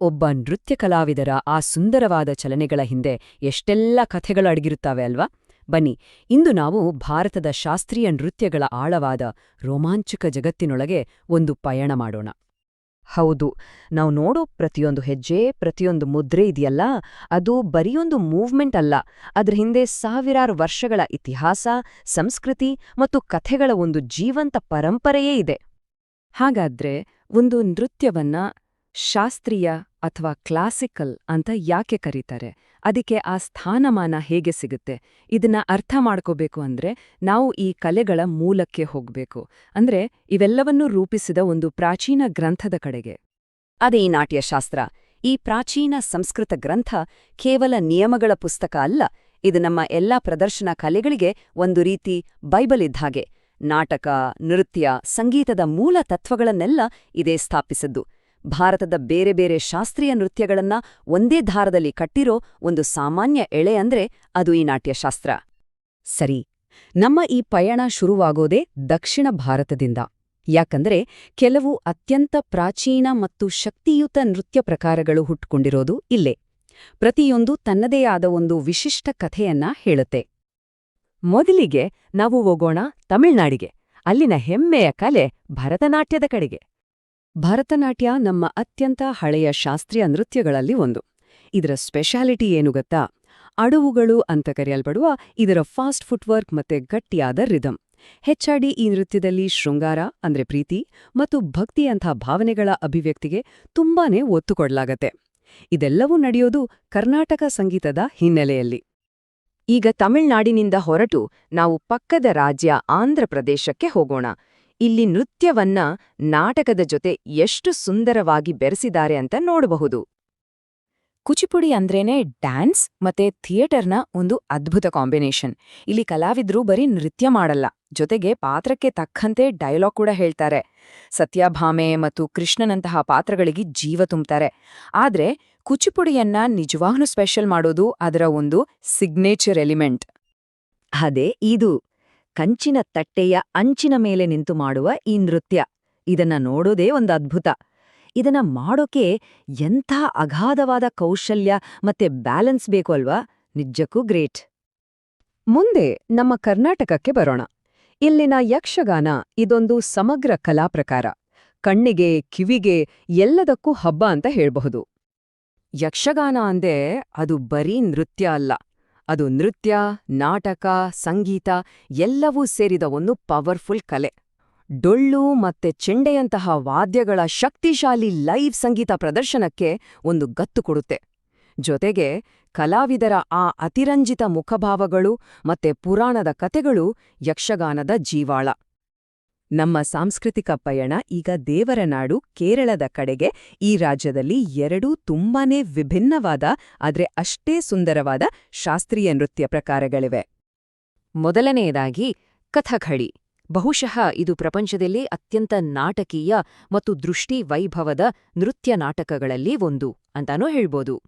ಒಬ್ಬ ನೃತ್ಯ ಕಲಾವಿದರ ಆ ಸುಂದರವಾದ ಚಲನೆಗಳ ಹಿಂದೆ ಎಷ್ಟೆಲ್ಲ ಕಥೆಗಳು ಅಡಗಿರುತ್ತವೆ ಅಲ್ವಾ? ಬನ್ನಿ, ಇಂದು ನಾವು ಭಾರತದ ಶಾಸ್ತ್ರೀಯ ನೃತ್ಯಗಳ ಆಳವಾದ ರೋಮಾಂಚಕ ಜಗತ್ತಿನೊಳಗೆ ಒಂದು ಪಯಣ ಮಾಡೋಣ. ಹೌದು, ನಾವು ನೋಡೋ ಪ್ರತಿಯೊಂದು ಹೆಜ್ಜೆ, ಪ್ರತಿಯೊಂದು ಮುದ್ರೆ ಇದೆಯಲ್ಲ? ಅದು ಬರಿಯೊಂದು ಮೂವ್ಮೆಂಟ್ ಅಲ್ಲ. ಅದರ ಹಿಂದೆ ಸಾವಿರಾರು ವರ್ಷಗಳ ಇತಿಹಾಸ, ಸಂಸ್ಕೃತಿ ಮತ್ತು ಕಥೆಗಳ ಒಂದು ಜೀವಂತ ಪರಂಪರೆಯೇ ಇದೆ. ಹಾಗಾದ್ರೆ ಒಂದು ನೃತ್ಯವನ್ನ ಶಾಸ್ತ್ರೀಯ ಅಥವಾ ಕ್ಲಾಸಿಕಲ್ ಅಂತ ಯಾಕೆ ಕರೀತಾರೆ? ಅದಕ್ಕೆ ಆ ಸ್ಥಾನಮಾನ ಹೇಗೆ ಸಿಗುತ್ತೆ? ಇದನ್ನ ಅರ್ಥ ಮಾಡ್ಕೋಬೇಕು ಅಂದ್ರೆ ನಾವು ಈ ಕಲೆಗಳ ಮೂಲಕ್ಕೆ ಹೋಗಬೇಕು. ಅಂದ್ರೆ ಇವೆಲ್ಲವನ್ನೂ ರೂಪಿಸಿದ ಒಂದು ಪ್ರಾಚೀನ ಗ್ರಂಥದ ಕಡೆಗೆ. ಅದೇ ಈ ನಾಟ್ಯಶಾಸ್ತ್ರ. ಈ ಪ್ರಾಚೀನ ಸಂಸ್ಕೃತ ಗ್ರಂಥ ಕೇವಲ ನಿಯಮಗಳ ಪುಸ್ತಕ ಅಲ್ಲ, ಇದು ನಮ್ಮ ಎಲ್ಲಾ ಪ್ರದರ್ಶನ ಕಲೆಗಳಿಗೆ ಒಂದು ರೀತಿ ಬೈಬಲ್ ಇದ್ದಾಗೆ ನಾಟಕ, ನೃತ್ಯ, ಸಂಗೀತದ ಮೂಲ ತತ್ವಗಳನ್ನೆಲ್ಲ ಇದೇ ಸ್ಥಾಪಿಸಿದ್ದು. ಭಾರತದ ಬೇರೆ ಬೇರೆ ಶಾಸ್ತ್ರೀಯ ನೃತ್ಯಗಳನ್ನ ಒಂದೇ ಧಾರದಲ್ಲಿ ಕಟ್ಟಿರೋ ಒಂದು ಸಾಮಾನ್ಯ ಎಳೆ ಅಂದ್ರೆ ಅದು ಈ ನಾಟ್ಯಶಾಸ್ತ್ರ. ಸರಿ, ನಮ್ಮ ಈ ಪಯಣ ಶುರುವಾಗೋದೇ ದಕ್ಷಿಣ ಭಾರತದಿಂದ. ಯಾಕಂದ್ರೆ ಕೆಲವು ಅತ್ಯಂತ ಪ್ರಾಚೀನ ಮತ್ತು ಶಕ್ತಿಯುತ ನೃತ್ಯ ಪ್ರಕಾರಗಳು ಹುಟ್ಕೊಂಡಿರೋದು ಇಲ್ಲೇ. ಪ್ರತಿಯೊಂದು ತನ್ನದೇ ಆದ ಒಂದು ವಿಶಿಷ್ಟ ಕಥೆಯನ್ನ ಹೇಳುತ್ತೆ. ಮೊದಲಿಗೆ ನಾವು ಹೋಗೋಣ ತಮಿಳ್ನಾಡಿಗೆ, ಅಲ್ಲಿನ ಹೆಮ್ಮೆಯ ಕಲೆ ಭರತನಾಟ್ಯದ ಕಡೆಗೆ. ಭರತನಾಟ್ಯ ನಮ್ಮ ಅತ್ಯಂತ ಹಳೆಯ ಶಾಸ್ತ್ರೀಯ ನೃತ್ಯಗಳಲ್ಲಿ ಒಂದು. ಇದರ ಸ್ಪೆಷಾಲಿಟಿ ಏನು ಗೊತ್ತಾ? ಅಡವುಗಳು ಅಂತ ಕರೆಯಲ್ಪಡುವ ಇದರ ಫಾಸ್ಟ್ ಫುಟ್ವರ್ಕ್ ಮತ್ತೆ ಗಟ್ಟಿಯಾದ ರಿದಮ್. ಹೆಚ್ಚಾಡಿ ಈ ನೃತ್ಯದಲ್ಲಿ ಶೃಂಗಾರ, ಅಂದ್ರೆ ಪ್ರೀತಿ, ಮತ್ತು ಭಕ್ತಿಯಂಥ ಭಾವನೆಗಳ ಅಭಿವ್ಯಕ್ತಿಗೆ ತುಂಬಾನೇ ಒತ್ತು ಕೊಡಲಾಗತ್ತೆ. ಇದೆಲ್ಲವೂ ನಡೆಯೋದು ಕರ್ನಾಟಕ ಸಂಗೀತದ ಹಿನ್ನೆಲೆಯಲ್ಲಿ. ಈಗ ತಮಿಳ್ನಾಡಿನಿಂದ ಹೊರಟು ನಾವು ಪಕ್ಕದ ರಾಜ್ಯ ಆಂಧ್ರಪ್ರದೇಶಕ್ಕೆ ಹೋಗೋಣ. ಇಲ್ಲಿ ನೃತ್ಯವನ್ನ ನಾಟಕದ ಜೊತೆ ಎಷ್ಟು ಸುಂದರವಾಗಿ ಬೆರೆಸಿದ್ದಾರೆ ಅಂತ ನೋಡಬಹುದು. ಕುಚಿಪುಡಿ ಅಂದ್ರೇನೆ ಡ್ಯಾನ್ಸ್ ಮತ್ತೆ ಥಿಯೇಟರ್ನ ಒಂದು ಅದ್ಭುತ ಕಾಂಬಿನೇಷನ್. ಇಲ್ಲಿ ಕಲಾವಿದ್ರು ಬರೀ ನೃತ್ಯ ಮಾಡಲ್ಲ, ಜೊತೆಗೆ ಪಾತ್ರಕ್ಕೆ ತಕ್ಕಂತೆ ಡೈಲಾಗ್ ಕೂಡ ಹೇಳ್ತಾರೆ. ಸತ್ಯಭಾಮೆ ಮತ್ತು ಕೃಷ್ಣನಂತಹ ಪಾತ್ರಗಳಿಗೆ ಜೀವ ತುಂಬ್ತಾರೆ. ಆದ್ರೆ ಕುಚಿಪುಡಿಯನ್ನ ನಿಜವಾಗ್ಲೂ ಸ್ಪೆಷಲ್ ಮಾಡೋದು ಅದರ ಒಂದು ಸಿಗ್ನೇಚರ್ ಎಲಿಮೆಂಟ್. ಅದೇ ಇದು. ಕಂಚಿನ ತಟ್ಟೆಯ ಅಂಚಿನ ಮೇಲೆ ನಿಂತು ಮಾಡುವ ಈ ನೃತ್ಯ. ಇದನ್ನ ನೋಡೋದೇ ಒಂದು ಅದ್ಭುತ. ಇದನ್ನ ಮಾಡೋಕೆ ಎಂಥ ಅಗಾಧವಾದ ಕೌಶಲ್ಯ ಮತ್ತೆ ಬ್ಯಾಲೆನ್ಸ್ ಬೇಕು ಅಲ್ವಾ? ನಿಜಕ್ಕೂ ಗ್ರೇಟ್. ಮುಂದೆ ನಮ್ಮ ಕರ್ನಾಟಕಕ್ಕೆ ಬರೋಣ. ಇಲ್ಲಿನ ಯಕ್ಷಗಾನ ಇದೊಂದು ಸಮಗ್ರ ಕಲಾ ಪ್ರಕಾರ. ಕಣ್ಣಿಗೆ, ಕಿವಿಗೆ ಎಲ್ಲದಕ್ಕೂ ಹಬ್ಬ ಅಂತ ಹೇಳ್ಬಹುದು. ಯಕ್ಷಗಾನ ಅಂದೆ ಅದು ಬರೀ ನೃತ್ಯ ಅಲ್ಲ. ಅದು ನೃತ್ಯ, ನಾಟಕ, ಸಂಗೀತ ಎಲ್ಲವೂ ಸೇರಿದ ಒಂದು ಪವರ್ಫುಲ್ ಕಲೆ. ಡೊಳ್ಳು ಮತ್ತೆ ಚೆಂಡೆಯಂತಹ ವಾದ್ಯಗಳ ಶಕ್ತಿಶಾಲಿ ಲೈವ್ ಸಂಗೀತ ಪ್ರದರ್ಶನಕ್ಕೆ ಒಂದು ಗತ್ತು ಕೊಡುತ್ತೆ. ಜೊತೆಗೆ ಕಲಾವಿದರ ಆ ಅತಿರಂಜಿತ ಮುಖಭಾವಗಳು ಮತ್ತೆ ಪುರಾಣದ ಕತೆಗಳು ಯಕ್ಷಗಾನದ ಜೀವಾಳ. ನಮ್ಮ ಸಾಂಸ್ಕೃತಿಕ ಪಯಣ ಈಗ ದೇವರ ನಾಡು ಕೇರಳದ ಕಡೆಗೆ. ಈ ರಾಜ್ಯದಲ್ಲಿ ಎರಡೂ ತುಂಬಾನೇ ವಿಭಿನ್ನವಾದ, ಆದರೆ ಅಷ್ಟೇ ಸುಂದರವಾದ ಶಾಸ್ತ್ರೀಯ ನೃತ್ಯ ಪ್ರಕಾರಗಳಿವೆ. ಮೊದಲನೆಯದಾಗಿ ಕಥಕಳಿ. ಬಹುಶಃ ಇದು ಪ್ರಪಂಚದಲ್ಲೇ ಅತ್ಯಂತ ನಾಟಕೀಯ ಮತ್ತು ದೃಷ್ಟಿ ವೈಭವದ ನೃತ್ಯ ನಾಟಕಗಳಲ್ಲಿ ಒಂದು ಅಂತಾನೂ ಹೇಳ್ಬೋದು.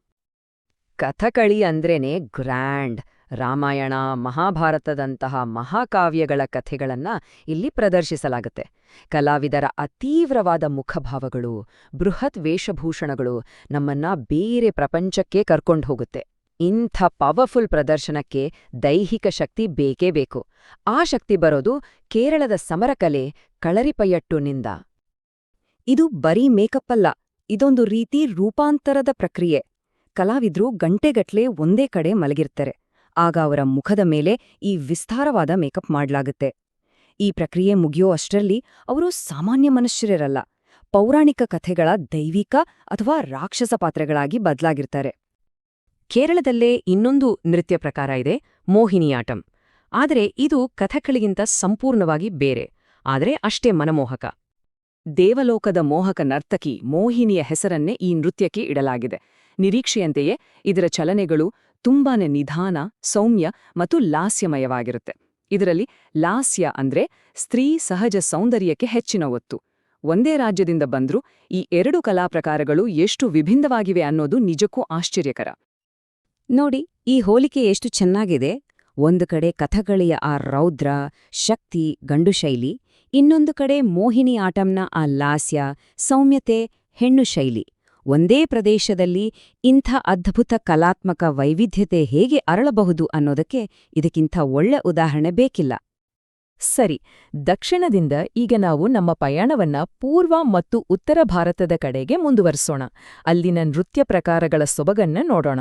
ಕಥಕಳಿ ಅಂದ್ರೇನೆ ಗ್ರ್ಯಾಂಡ್. ರಾಮಾಯಣ, ಮಹಾಭಾರತದಂತಹ ಮಹಾಕಾವ್ಯಗಳ ಕಥೆಗಳನ್ನ ಇಲ್ಲಿ ಪ್ರದರ್ಶಿಸಲಾಗುತ್ತೆ. ಕಲಾವಿದರ ಅತೀವ್ರವಾದ ಮುಖಭಾವಗಳು, ಬೃಹತ್ ವೇಷಭೂಷಣಗಳು ನಮ್ಮನ್ನ ಬೇರೆ ಪ್ರಪಂಚಕ್ಕೆ ಕರ್ಕೊಂಡು ಹೋಗುತ್ತೆ. ಇಂಥ ಪವರ್ಫುಲ್ ಪ್ರದರ್ಶನಕ್ಕೆ ದೈಹಿಕ ಶಕ್ತಿ ಬೇಕೇ ಬೇಕು. ಆ ಶಕ್ತಿ ಬರೋದು ಕೇರಳದ ಸಮರಕಲೆ ಕಳರಿಪಯಟ್ಟುನಿಂದ ಇದು ಬರೀ ಮೇಕಪ್ ಅಲ್ಲ ಇದೊಂದು ರೀತಿ ರೂಪಾಂತರದ ಪ್ರಕ್ರಿಯೆ. ಕಲಾವಿದ್ರು ಗಂಟೆಗಟ್ಲೆ ಒಂದೇ ಕಡೆ ಮಲಗಿರ್ತಾರೆ. ಆಗ ಅವರ ಮುಖದ ಮೇಲೆ ಈ ವಿಸ್ತಾರವಾದ ಮೇಕಪ್ ಮಾಡಲಾಗುತ್ತೆ. ಈ ಪ್ರಕ್ರಿಯೆ ಮುಗಿಯೋ ಅಷ್ಟರಲ್ಲಿ ಅವರು ಸಾಮಾನ್ಯ ಮನುಷ್ಯರಿರಲ್ಲ, ಪೌರಾಣಿಕ ಕಥೆಗಳ ದೈವಿಕ ಅಥವಾ ರಾಕ್ಷಸ ಪಾತ್ರಗಳಾಗಿ ಬದಲಾಗಿರ್ತಾರೆ. ಕೇರಳದಲ್ಲೇ ಇನ್ನೊಂದು ನೃತ್ಯ ಪ್ರಕಾರ ಇದೆ ಮೋಹಿನಿಯಾಟಂ ಆದರೆ ಇದು ಕಥೆಗಳಿಗಿಂತ ಸಂಪೂರ್ಣವಾಗಿ ಬೇರೆ, ಆದರೆ ಅಷ್ಟೇ ಮನಮೋಹಕ. ದೇವಲೋಕದ ಮೋಹಕ ನರ್ತಕಿ ಮೋಹಿನಿಯ ಹೆಸರನ್ನೇ ಈ ನೃತ್ಯಕ್ಕೆ ಇಡಲಾಗಿದೆ. ನಿರೀಕ್ಷೆಯಂತೆಯೇ ಇದರ ಚಲನೆಗಳು ತುಂಬಾನೇ ನಿಧಾನ, ಸೌಮ್ಯ ಮತ್ತು ಲಾಸ್ಯಮಯವಾಗಿರುತ್ತೆ. ಇದರಲ್ಲಿ ಲಾಸ್ಯ ಅಂದ್ರೆ ಸ್ತ್ರೀ ಸಹಜ ಸೌಂದರ್ಯಕ್ಕೆ ಹೆಚ್ಚಿನ ಒತ್ತು. ಒಂದೇ ರಾಜ್ಯದಿಂದ ಬಂದ್ರೂ ಈ ಎರಡು ಕಲಾಪ್ರಕಾರಗಳು ಎಷ್ಟು ವಿಭಿನ್ನವಾಗಿವೆ ಅನ್ನೋದು ನಿಜಕ್ಕೂ ಆಶ್ಚರ್ಯಕರ. ನೋಡಿ, ಈ ಹೋಲಿಕೆ ಎಷ್ಟು ಚೆನ್ನಾಗಿದೆ. ಒಂದು ಕಡೆ ಕಥಗಳಿಯ ಆ ರೌದ್ರ, ಶಕ್ತಿ, ಗಂಡು ಶೈಲಿ, ಇನ್ನೊಂದು ಕಡೆ ಮೋಹಿನಿ ಆಟಂನ ಆ ಲಾಸ್ಯ, ಸೌಮ್ಯತೆ, ಹೆಣ್ಣು ಶೈಲಿ. ಒಂದೇ ಪ್ರದೇಶದಲ್ಲಿ ಇಂಥ ಅದ್ಭುತ ಕಲಾತ್ಮಕ ವೈವಿಧ್ಯತೆ ಹೇಗೆ ಅರಳಬಹುದು ಅನ್ನೋದಕ್ಕೆ ಇದಕ್ಕಿಂತ ಒಳ್ಳೆ ಉದಾಹರಣೆ ಬೇಕಿಲ್ಲ. ಸರಿ, ದಕ್ಷಿಣದಿಂದ ಈಗ ನಾವು ನಮ್ಮ ಪಯಣವನ್ನ ಪೂರ್ವ ಮತ್ತು ಉತ್ತರ ಭಾರತದ ಕಡೆಗೆ ಮುಂದುವರಿಸೋಣ. ಅಲ್ಲಿನ ನೃತ್ಯ ಪ್ರಕಾರಗಳ ಸೊಬಗನ್ನ ನೋಡೋಣ.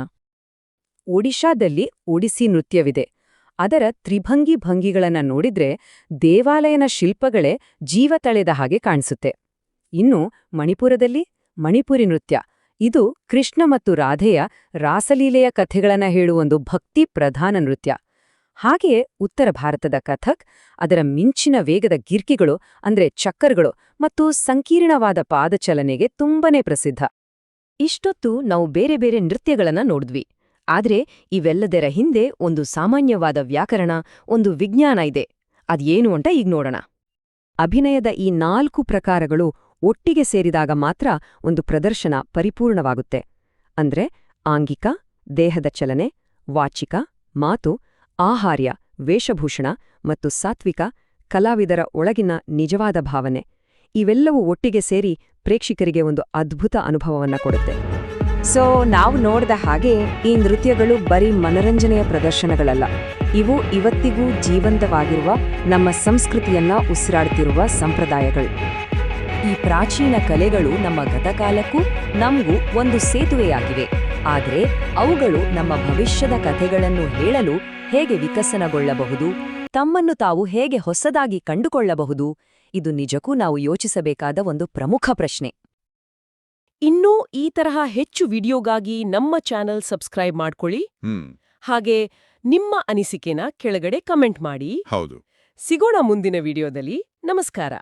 ಒಡಿಶಾದಲ್ಲಿ ಒಡಿಸಿ ನೃತ್ಯವಿದೆ. ಅದರ ತ್ರಿಭಂಗಿ ಭಂಗಿಗಳನ್ನ ನೋಡಿದ್ರೆ ದೇವಾಲಯನ ಶಿಲ್ಪಗಳೇ ಜೀವ ತಳೆದ ಹಾಗೆ ಕಾಣಿಸುತ್ತೆ. ಇನ್ನು ಮಣಿಪುರದಲ್ಲಿ ಮಣಿಪುರಿ ನೃತ್ಯ. ಇದು ಕೃಷ್ಣ ಮತ್ತು ರಾಧೆಯ ರಾಸಲೀಲೆಯ ಕಥೆಗಳನ್ನ ಹೇಳುವೊಂದು ಭಕ್ತಿ ಪ್ರಧಾನ ನೃತ್ಯ. ಹಾಗೆಯೇ ಉತ್ತರ ಭಾರತದ ಕಥಕ್, ಅದರ ಮಿಂಚಿನ ವೇಗದ ಗಿರ್ಕಿಗಳು, ಅಂದ್ರೆ ಚಕ್ಕರ್ಗಳು ಮತ್ತು ಸಂಕೀರ್ಣವಾದ ಪಾದಚಲನೆಗೆ ತುಂಬನೇ ಪ್ರಸಿದ್ಧ. ಇಷ್ಟೊತ್ತು ನಾವು ಬೇರೆ ಬೇರೆ ನೃತ್ಯಗಳನ್ನ ನೋಡಿದ್ವಿ. ಆದರೆ ಇವೆಲ್ಲದರ ಹಿಂದೆ ಒಂದು ಸಾಮಾನ್ಯವಾದ ವ್ಯಾಕರಣ, ಒಂದು ವಿಜ್ಞಾನ ಇದೆ. ಅದೇನು ಅಂತ ಈಗ ನೋಡೋಣ. ಅಭಿನಯದ ಈ ನಾಲ್ಕು ಪ್ರಕಾರಗಳು ಒಟ್ಟಿಗೆ ಸೇರಿದಾಗ ಮಾತ್ರ ಒಂದು ಪ್ರದರ್ಶನ ಪರಿಪೂರ್ಣವಾಗುತ್ತೆ. ಅಂದ್ರೆ ಆಂಗಿಕ, ದೇಹದ ಚಲನೆ, ವಾಚಿಕ, ಮಾತು, ಆಹಾರ್ಯ, ವೇಷಭೂಷಣ ಮತ್ತು ಸಾತ್ವಿಕ, ಕಲಾವಿದರ ಒಳಗಿನ ನಿಜವಾದ ಭಾವನೆ. ಇವೆಲ್ಲವೂ ಒಟ್ಟಿಗೆ ಸೇರಿ ಪ್ರೇಕ್ಷಕರಿಗೆ ಒಂದು ಅದ್ಭುತ ಅನುಭವವನ್ನ ಕೊಡುತ್ತೆ. ಸೊ ನಾವು ನೋಡಿದ ಹಾಗೆ ಈ ನೃತ್ಯಗಳು ಬರೀ ಮನರಂಜನೆಯ ಪ್ರದರ್ಶನಗಳಲ್ಲ. ಇವು ಇವತ್ತಿಗೂ ಜೀವಂತವಾಗಿರುವ ನಮ್ಮ ಸಂಸ್ಕೃತಿಯನ್ನ ಉಸಿರಾಡ್ತಿರುವ ಸಂಪ್ರದಾಯಗಳು. ಈ ಪ್ರಾಚೀನ ಕಲೆಗಳು ನಮ್ಮ ಗತಕಾಲಕ್ಕೂ ನಮಗೂ ಒಂದು ಸೇತುವೆಯಾಗಿವೆ. ಆದರೆ ಅವುಗಳು ನಮ್ಮ ಭವಿಷ್ಯದ ಕಥೆಗಳನ್ನು ಹೇಳಲು ಹೇಗೆ ವಿಕಸನಗೊಳ್ಳಬಹುದು? ತಮ್ಮನ್ನು ತಾವು ಹೇಗೆ ಹೊಸದಾಗಿ ಕಂಡುಕೊಳ್ಳಬಹುದು? ಇದು ನಿಜಕ್ಕೂ ನಾವು ಯೋಚಿಸಬೇಕಾದ ಒಂದು ಪ್ರಮುಖ ಪ್ರಶ್ನೆ. ಇನ್ನೂ ಈ ತರಹ ಹೆಚ್ಚು ವಿಡಿಯೋಗಾಗಿ ನಮ್ಮ ಚಾನೆಲ್ ಸಬ್ಸ್ಕ್ರೈಬ್ ಮಾಡ್ಕೊಳ್ಳಿ. ಹಾಗೆ ನಿಮ್ಮ ಅನಿಸಿಕೆನ ಕೆಳಗಡೆ ಕಮೆಂಟ್ ಮಾಡಿ. ಹೌದು. ಸಿಗೋಣ ಮುಂದಿನ ವಿಡಿಯೋದಲ್ಲಿ. ನಮಸ್ಕಾರ.